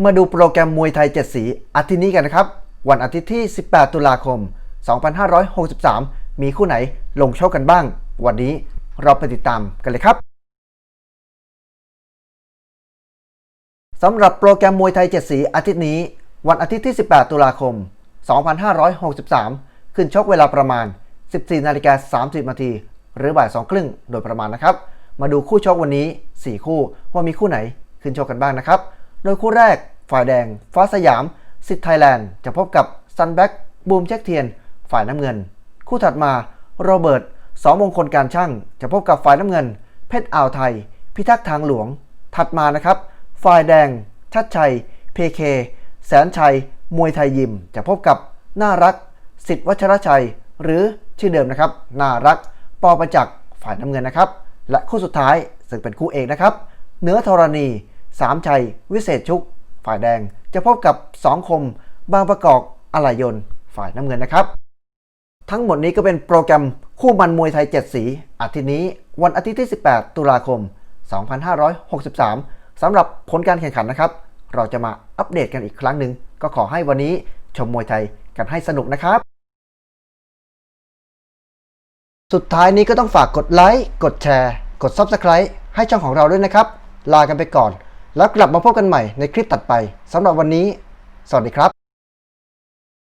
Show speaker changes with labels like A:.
A: มาดูโปรแกรมมวยไทย 7 สีอาทิตย์นี้กันนะครับ วันอาทิตย์ที่ 18 ตุลาคม 2563 มีคู่ไหนลงโชคกันบ้าง วันนี้เราไปติดตามกันเลยครับสำหรับโปรแกรมมวยไทย 7 สีอาทิตย์นี้ วันอาทิตย์ที่ 18 ตุลาคม 2563 ขึ้นชกเวลาประมาณ 14นาฬิกา30นาทีหรือบ่าย2ครึ่งโดยประมาณนะครับ มาดูคู่ชกวันนี้ 4 คู่ว่ามีคู่ไหนขึ้นชกกันบ้างนะครับ โดยคู่แรกฝ่ายแดง ฟ้าสยามสิทธิ์ไทยแลนด์ จะพบกับซันแบ็กบูมเช็คเทียน ฝ่ายน้ำเงิน คู่ถัดมาโรเบิร์ตสองมงคลการช่าง จะพบกับฝ่ายน้ำเงิน เพชรอ่าวไทย พิทักษ์ทางหลวง ถัดมานะครับ ฝ่ายแดง ชัดชัย เพเค แสนชัย มวยไทยยิม จะพบกับน่ารัก สิทธิ์วัชรชัย หรือชื่อเดิมนะครับน่ารัก ปอประจักษ์ฝ่ายน้ำเงินนะครับ และคู่สุดท้ายซึ่งเป็นคู่เอกนะครับ เนื้อธรณี สามชัย วิเศษชุก ฝ่ายแดง จะพบกับสองคม บางประกอบอะไหลยนฝ่ายน้ำเงินนะครับ ทั้งหมดนี้ก็เป็นโปรแกรมคู่มันมวยไทย 7 สี อาทิตย์นี้วันอาทิตย์ที่ 18 ตุลาคม 2563 สำหรับผลการแข่งขันนะครับ เราจะมาอัปเดตกันอีกครั้งหนึ่ง ก็ขอให้วันนี้ชมมวยไทยกันให้สนุกนะครับ สุดท้ายนี้ก็ต้องฝากกดไลค์ กดแชร์ กด Subscribe ให้ช่องของเราด้วยนะครับ ลากันไปก่อน แล้วกลับมาพบกันใหม่ในคลิปตัดไปสำหรับวันนี้ สวัสดีครับ